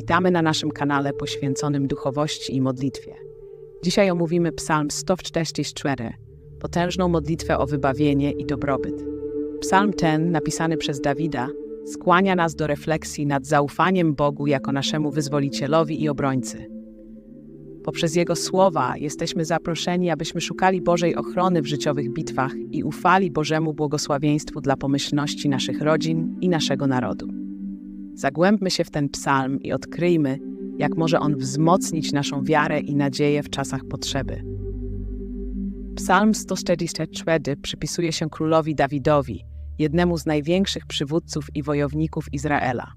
Witamy na naszym kanale poświęconym duchowości i modlitwie. Dzisiaj omówimy Psalm 144, potężną modlitwę o wybawienie i dobrobyt. Psalm ten, napisany przez Dawida, skłania nas do refleksji nad zaufaniem Bogu jako naszemu wyzwolicielowi i obrońcy. Poprzez Jego słowa jesteśmy zaproszeni, abyśmy szukali Bożej ochrony w życiowych bitwach i ufali Bożemu błogosławieństwu dla pomyślności naszych rodzin i naszego narodu. Zagłębmy się w ten psalm i odkryjmy, jak może on wzmocnić naszą wiarę i nadzieję w czasach potrzeby. Psalm 144 przypisuje się królowi Dawidowi, jednemu z największych przywódców i wojowników Izraela.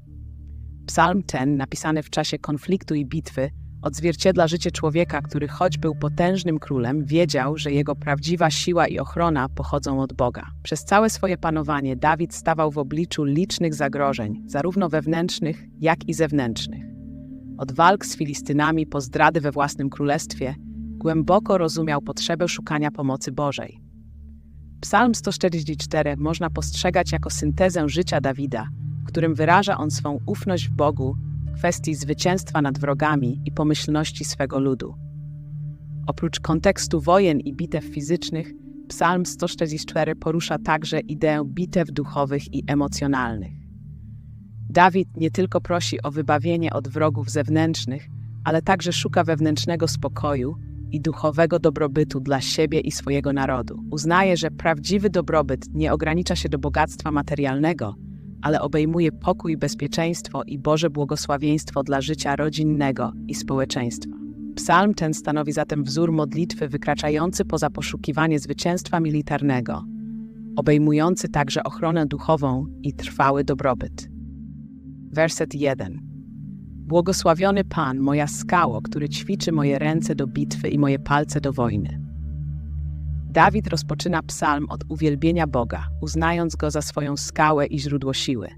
Psalm ten, napisany w czasie konfliktu i bitwy, odzwierciedla życie człowieka, który choć był potężnym królem, wiedział, że jego prawdziwa siła i ochrona pochodzą od Boga. Przez całe swoje panowanie Dawid stawał w obliczu licznych zagrożeń, zarówno wewnętrznych, jak i zewnętrznych. Od walk z Filistynami po zdrady we własnym królestwie, głęboko rozumiał potrzebę szukania pomocy Bożej. Psalm 144 można postrzegać jako syntezę życia Dawida, w którym wyraża on swą ufność w Bogu kwestii zwycięstwa nad wrogami i pomyślności swego ludu. Oprócz kontekstu wojen i bitew fizycznych, Psalm 144 porusza także ideę bitew duchowych i emocjonalnych. Dawid nie tylko prosi o wybawienie od wrogów zewnętrznych, ale także szuka wewnętrznego spokoju i duchowego dobrobytu dla siebie i swojego narodu. Uznaje, że prawdziwy dobrobyt nie ogranicza się do bogactwa materialnego, ale obejmuje pokój, bezpieczeństwo i Boże błogosławieństwo dla życia rodzinnego i społeczeństwa. Psalm ten stanowi zatem wzór modlitwy wykraczający poza poszukiwanie zwycięstwa militarnego, obejmujący także ochronę duchową i trwały dobrobyt. Werset 1. Błogosławiony Pan, moja skało, który ćwiczy moje ręce do bitwy i moje palce do wojny. Dawid rozpoczyna psalm od uwielbienia Boga, uznając go za swoją skałę i źródło siły.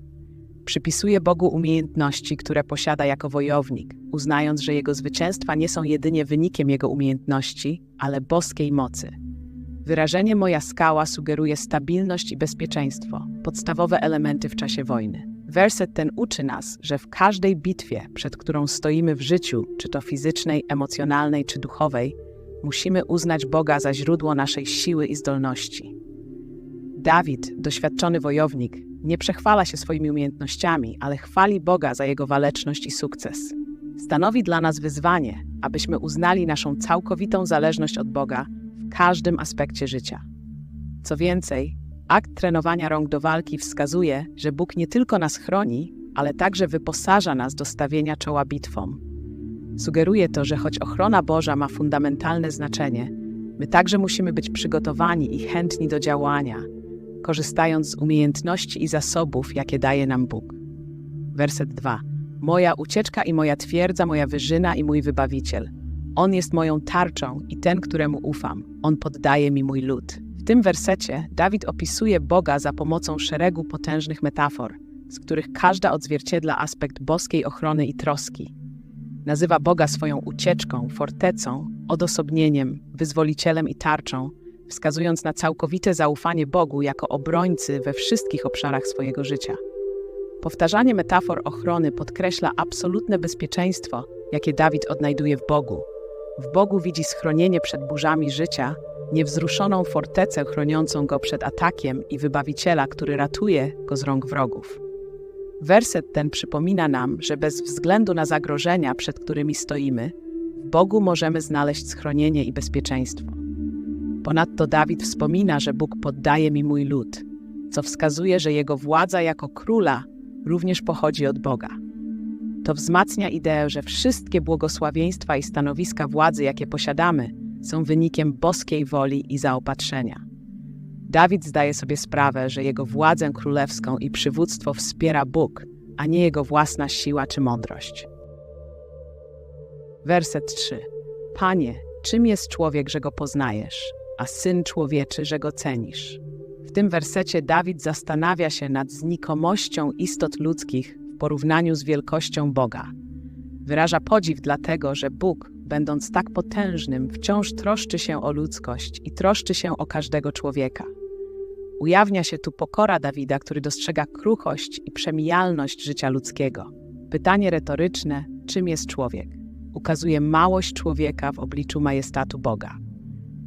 Przypisuje Bogu umiejętności, które posiada jako wojownik, uznając, że jego zwycięstwa nie są jedynie wynikiem jego umiejętności, ale boskiej mocy. Wyrażenie moja skała sugeruje stabilność i bezpieczeństwo, podstawowe elementy w czasie wojny. Werset ten uczy nas, że w każdej bitwie, przed którą stoimy w życiu, czy to fizycznej, emocjonalnej czy duchowej, musimy uznać Boga za źródło naszej siły i zdolności. Dawid, doświadczony wojownik, nie przechwala się swoimi umiejętnościami, ale chwali Boga za jego waleczność i sukces. Stanowi dla nas wyzwanie, abyśmy uznali naszą całkowitą zależność od Boga w każdym aspekcie życia. Co więcej, akt trenowania rąk do walki wskazuje, że Bóg nie tylko nas chroni, ale także wyposaża nas do stawienia czoła bitwom. Sugeruje to, że choć ochrona Boża ma fundamentalne znaczenie, my także musimy być przygotowani i chętni do działania, korzystając z umiejętności i zasobów, jakie daje nam Bóg. Werset 2. Moja ucieczka i moja twierdza, moja wyżyna i mój wybawiciel. On jest moją tarczą i ten, któremu ufam. On poddaje mi mój lud. W tym wersecie Dawid opisuje Boga za pomocą szeregu potężnych metafor, z których każda odzwierciedla aspekt boskiej ochrony i troski. Nazywa Boga swoją ucieczką, fortecą, odosobnieniem, wyzwolicielem i tarczą, wskazując na całkowite zaufanie Bogu jako obrońcy we wszystkich obszarach swojego życia. Powtarzanie metafor ochrony podkreśla absolutne bezpieczeństwo, jakie Dawid odnajduje w Bogu. W Bogu widzi schronienie przed burzami życia, niewzruszoną fortecę chroniącą go przed atakiem i wybawiciela, który ratuje go z rąk wrogów. Werset ten przypomina nam, że bez względu na zagrożenia, przed którymi stoimy, w Bogu możemy znaleźć schronienie i bezpieczeństwo. Ponadto Dawid wspomina, że Bóg poddaje mi mój lud, co wskazuje, że jego władza jako króla również pochodzi od Boga. To wzmacnia ideę, że wszystkie błogosławieństwa i stanowiska władzy, jakie posiadamy, są wynikiem boskiej woli i zaopatrzenia. Dawid zdaje sobie sprawę, że jego władzę królewską i przywództwo wspiera Bóg, a nie jego własna siła czy mądrość. Werset 3. Panie, czym jest człowiek, że go poznajesz, a syn człowieczy, że go cenisz? W tym wersecie Dawid zastanawia się nad znikomością istot ludzkich w porównaniu z wielkością Boga. Wyraża podziw dlatego, że Bóg, będąc tak potężnym, wciąż troszczy się o ludzkość i troszczy się o każdego człowieka. Ujawnia się tu pokora Dawida, który dostrzega kruchość i przemijalność życia ludzkiego. Pytanie retoryczne, czym jest człowiek. Ukazuje małość człowieka w obliczu majestatu Boga.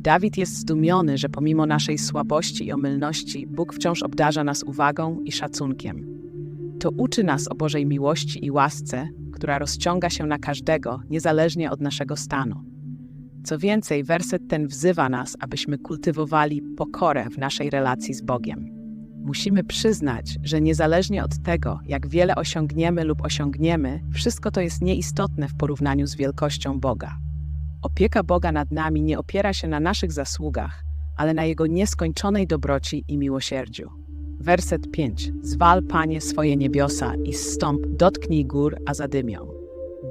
Dawid jest zdumiony, że pomimo naszej słabości i omylności, Bóg wciąż obdarza nas uwagą i szacunkiem. To uczy nas o Bożej miłości i łasce, która rozciąga się na każdego, niezależnie od naszego stanu. Co więcej, werset ten wzywa nas, abyśmy kultywowali pokorę w naszej relacji z Bogiem. Musimy przyznać, że niezależnie od tego, jak wiele osiągniemy lub osiągniemy, wszystko to jest nieistotne w porównaniu z wielkością Boga. Opieka Boga nad nami nie opiera się na naszych zasługach, ale na Jego nieskończonej dobroci i miłosierdziu. Werset 5. Zwal, Panie, swoje niebiosa i zstąp, dotknij gór, a zadymią.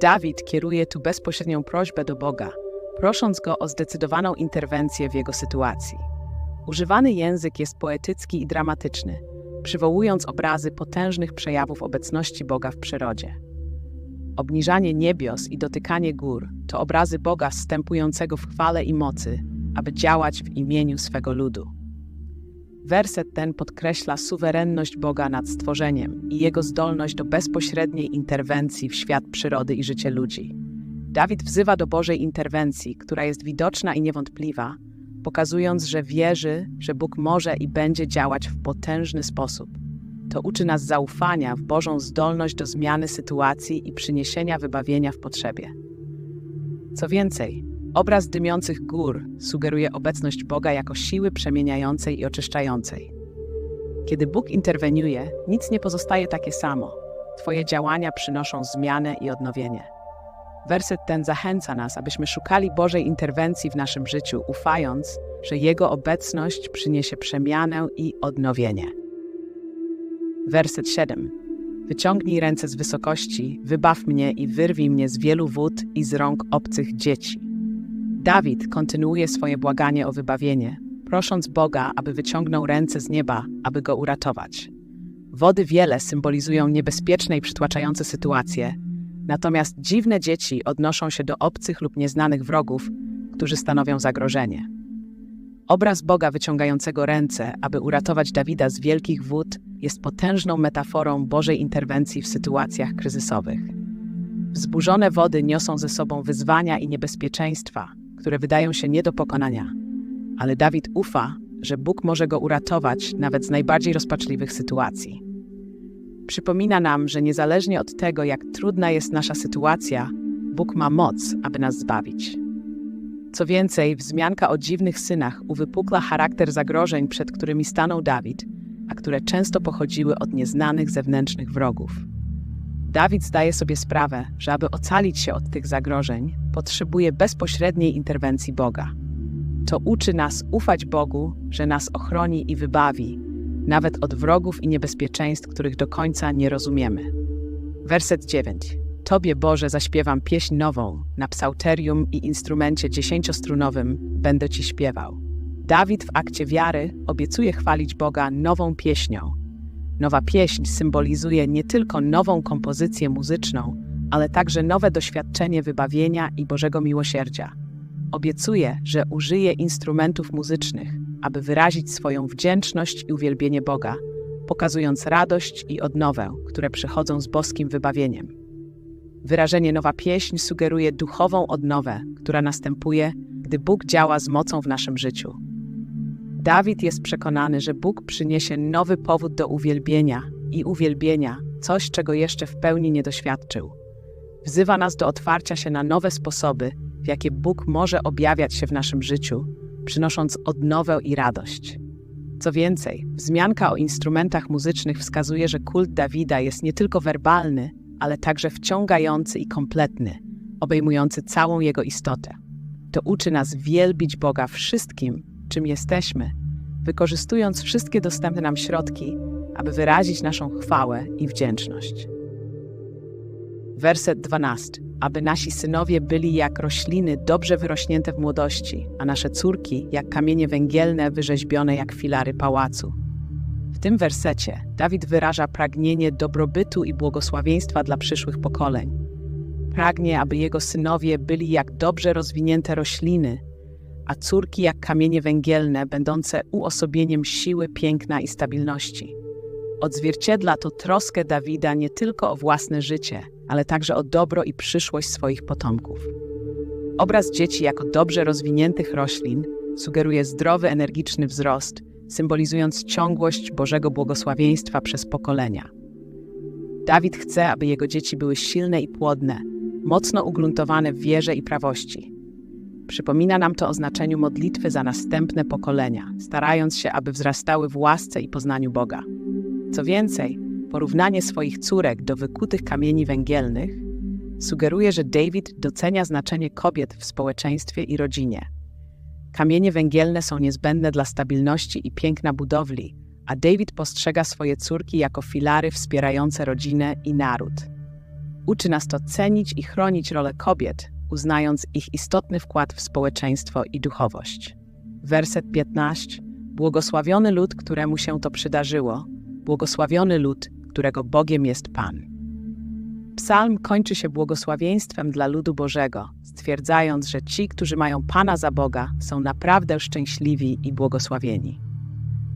Dawid kieruje tu bezpośrednią prośbę do Boga, prosząc Go o zdecydowaną interwencję w jego sytuacji. Używany język jest poetycki i dramatyczny, przywołując obrazy potężnych przejawów obecności Boga w przyrodzie. Obniżanie niebios i dotykanie gór to obrazy Boga wstępującego w chwale i mocy, aby działać w imieniu swego ludu. Werset ten podkreśla suwerenność Boga nad stworzeniem i jego zdolność do bezpośredniej interwencji w świat przyrody i życie ludzi. Dawid wzywa do Bożej interwencji, która jest widoczna i niewątpliwa, pokazując, że wierzy, że Bóg może i będzie działać w potężny sposób. To uczy nas zaufania w Bożą zdolność do zmiany sytuacji i przyniesienia wybawienia w potrzebie. Co więcej, obraz dymiących gór sugeruje obecność Boga jako siły przemieniającej i oczyszczającej. Kiedy Bóg interweniuje, nic nie pozostaje takie samo. Twoje działania przynoszą zmianę i odnowienie. Werset ten zachęca nas, abyśmy szukali Bożej interwencji w naszym życiu, ufając, że Jego obecność przyniesie przemianę i odnowienie. Werset 7. Wyciągnij ręce z wysokości, wybaw mnie i wyrwij mnie z wielu wód i z rąk obcych dzieci. Dawid kontynuuje swoje błaganie o wybawienie, prosząc Boga, aby wyciągnął ręce z nieba, aby go uratować. Wody wiele symbolizują niebezpieczne i przytłaczające sytuacje, natomiast dziwne dzieci odnoszą się do obcych lub nieznanych wrogów, którzy stanowią zagrożenie. Obraz Boga wyciągającego ręce, aby uratować Dawida z wielkich wód, jest potężną metaforą Bożej interwencji w sytuacjach kryzysowych. Wzburzone wody niosą ze sobą wyzwania i niebezpieczeństwa, które wydają się nie do pokonania. Ale Dawid ufa, że Bóg może go uratować nawet z najbardziej rozpaczliwych sytuacji. Przypomina nam, że niezależnie od tego, jak trudna jest nasza sytuacja, Bóg ma moc, aby nas zbawić. Co więcej, wzmianka o dziwnych synach uwypukla charakter zagrożeń, przed którymi stanął Dawid, a które często pochodziły od nieznanych zewnętrznych wrogów. Dawid zdaje sobie sprawę, że aby ocalić się od tych zagrożeń, potrzebuje bezpośredniej interwencji Boga. To uczy nas ufać Bogu, że nas ochroni i wybawi, nawet od wrogów i niebezpieczeństw, których do końca nie rozumiemy. Werset 9. Tobie, Boże, zaśpiewam pieśń nową, na psauterium i instrumencie dziesięciostrunowym będę Ci śpiewał. Dawid w akcie wiary obiecuje chwalić Boga nową pieśnią. Nowa pieśń symbolizuje nie tylko nową kompozycję muzyczną, ale także nowe doświadczenie wybawienia i Bożego miłosierdzia. Obiecuje, że użyje instrumentów muzycznych, aby wyrazić swoją wdzięczność i uwielbienie Boga, pokazując radość i odnowę, które przychodzą z boskim wybawieniem. Wyrażenie nowa pieśń sugeruje duchową odnowę, która następuje, gdy Bóg działa z mocą w naszym życiu. Dawid jest przekonany, że Bóg przyniesie nowy powód do uwielbienia i uwielbienia, coś, czego jeszcze w pełni nie doświadczył. Wzywa nas do otwarcia się na nowe sposoby, w jakie Bóg może objawiać się w naszym życiu, przynosząc odnowę i radość. Co więcej, wzmianka o instrumentach muzycznych wskazuje, że kult Dawida jest nie tylko werbalny, ale także wciągający i kompletny, obejmujący całą jego istotę. To uczy nas wielbić Boga wszystkim, czym jesteśmy, wykorzystując wszystkie dostępne nam środki, aby wyrazić naszą chwałę i wdzięczność. Werset 12. Aby nasi synowie byli jak rośliny dobrze wyrośnięte w młodości, a nasze córki jak kamienie węgielne wyrzeźbione jak filary pałacu. W tym wersecie Dawid wyraża pragnienie dobrobytu i błogosławieństwa dla przyszłych pokoleń. Pragnie, aby jego synowie byli jak dobrze rozwinięte rośliny, a córki jak kamienie węgielne, będące uosobieniem siły, piękna i stabilności. Odzwierciedla to troskę Dawida nie tylko o własne życie – ale także o dobro i przyszłość swoich potomków. Obraz dzieci jako dobrze rozwiniętych roślin sugeruje zdrowy, energiczny wzrost, symbolizując ciągłość Bożego błogosławieństwa przez pokolenia. Dawid chce, aby jego dzieci były silne i płodne, mocno ugruntowane w wierze i prawości. Przypomina nam to o znaczeniu modlitwy za następne pokolenia, starając się, aby wzrastały w łasce i poznaniu Boga. Co więcej, porównanie swoich córek do wykutych kamieni węgielnych sugeruje, że David docenia znaczenie kobiet w społeczeństwie i rodzinie. Kamienie węgielne są niezbędne dla stabilności i piękna budowli, a David postrzega swoje córki jako filary wspierające rodzinę i naród. Uczy nas to cenić i chronić rolę kobiet, uznając ich istotny wkład w społeczeństwo i duchowość. Werset 15. Błogosławiony lud, któremu się to przydarzyło, błogosławiony lud, którego Bogiem jest Pan. Psalm kończy się błogosławieństwem dla ludu Bożego, stwierdzając, że ci, którzy mają Pana za Boga, są naprawdę szczęśliwi i błogosławieni.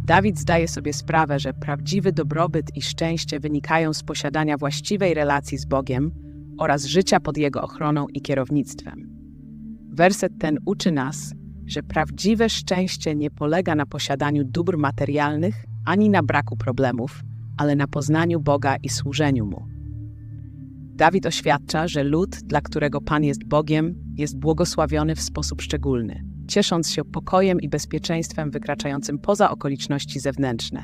Dawid zdaje sobie sprawę, że prawdziwy dobrobyt i szczęście wynikają z posiadania właściwej relacji z Bogiem oraz życia pod Jego ochroną i kierownictwem. Werset ten uczy nas, że prawdziwe szczęście nie polega na posiadaniu dóbr materialnych ani na braku problemów, ale na poznaniu Boga i służeniu Mu. Dawid oświadcza, że lud, dla którego Pan jest Bogiem, jest błogosławiony w sposób szczególny, ciesząc się pokojem i bezpieczeństwem wykraczającym poza okoliczności zewnętrzne.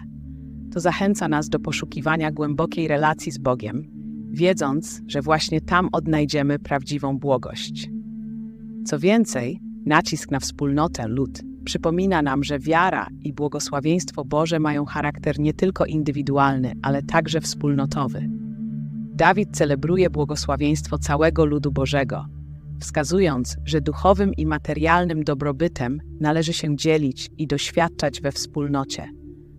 To zachęca nas do poszukiwania głębokiej relacji z Bogiem, wiedząc, że właśnie tam odnajdziemy prawdziwą błogość. Co więcej, nacisk na wspólnotę lud przypomina nam, że wiara i błogosławieństwo Boże mają charakter nie tylko indywidualny, ale także wspólnotowy. Dawid celebruje błogosławieństwo całego ludu Bożego, wskazując, że duchowym i materialnym dobrobytem należy się dzielić i doświadczać we wspólnocie.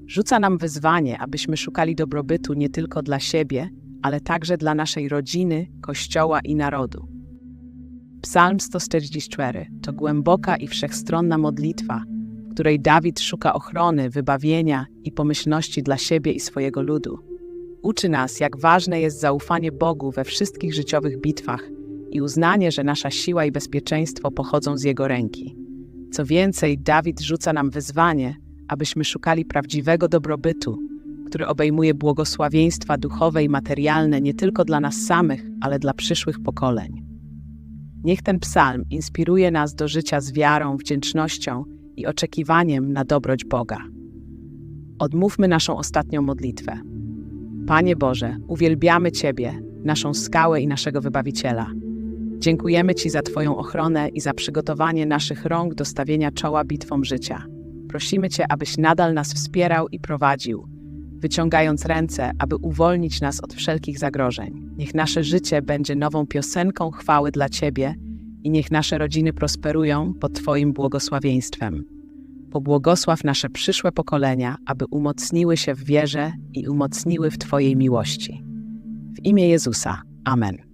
Rzuca nam wyzwanie, abyśmy szukali dobrobytu nie tylko dla siebie, ale także dla naszej rodziny, kościoła i narodu. Psalm 144 to głęboka i wszechstronna modlitwa, w której Dawid szuka ochrony, wybawienia i pomyślności dla siebie i swojego ludu. Uczy nas, jak ważne jest zaufanie Bogu we wszystkich życiowych bitwach i uznanie, że nasza siła i bezpieczeństwo pochodzą z Jego ręki. Co więcej, Dawid rzuca nam wyzwanie, abyśmy szukali prawdziwego dobrobytu, który obejmuje błogosławieństwa duchowe i materialne nie tylko dla nas samych, ale dla przyszłych pokoleń. Niech ten psalm inspiruje nas do życia z wiarą, wdzięcznością i oczekiwaniem na dobroć Boga. Odmówmy naszą ostatnią modlitwę. Panie Boże, uwielbiamy Ciebie, naszą skałę i naszego wybawiciela. Dziękujemy Ci za Twoją ochronę i za przygotowanie naszych rąk do stawienia czoła bitwom życia. Prosimy Cię, abyś nadal nas wspierał i prowadził, wyciągając ręce, aby uwolnić nas od wszelkich zagrożeń. Niech nasze życie będzie nową piosenką chwały dla Ciebie i niech nasze rodziny prosperują pod Twoim błogosławieństwem. Pobłogosław nasze przyszłe pokolenia, aby umocniły się w wierze i umocniły w Twojej miłości. W imię Jezusa. Amen.